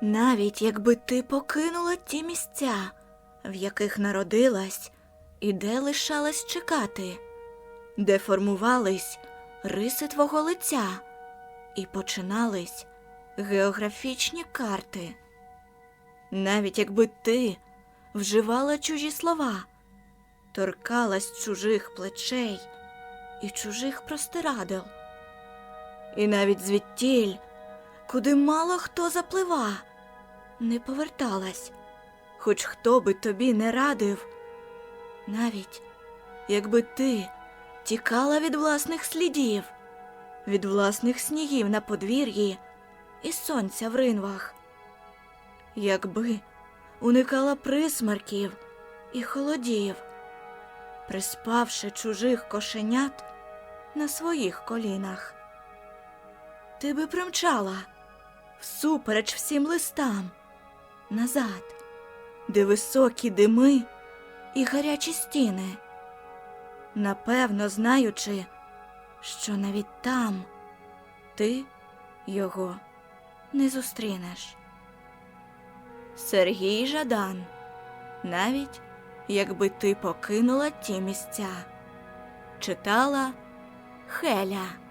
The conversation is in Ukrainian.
Навіть якби ти покинула ті місця, в яких народилась і де лишалась чекати, де формувались риси твого лиця і починались географічні карти. Навіть якби ти вживала чужі слова, торкалась чужих плечей і чужих простирадил, і навіть звідтіль, куди мало хто заплива, не поверталась, хоч хто би тобі не радив, навіть якби ти тікала від власних слідів, від власних снігів на подвір'ї і сонця в ринвах, якби уникала присмарків і холодів, приспавши чужих кошенят на своїх колінах. Ти би примчала всупереч всім листам. Назад, де високі дими і гарячі стіни, напевно знаючи, що навіть там ти його не зустрінеш. Сергій Жадан, навіть якби ти покинула ті місця, читала Хеля.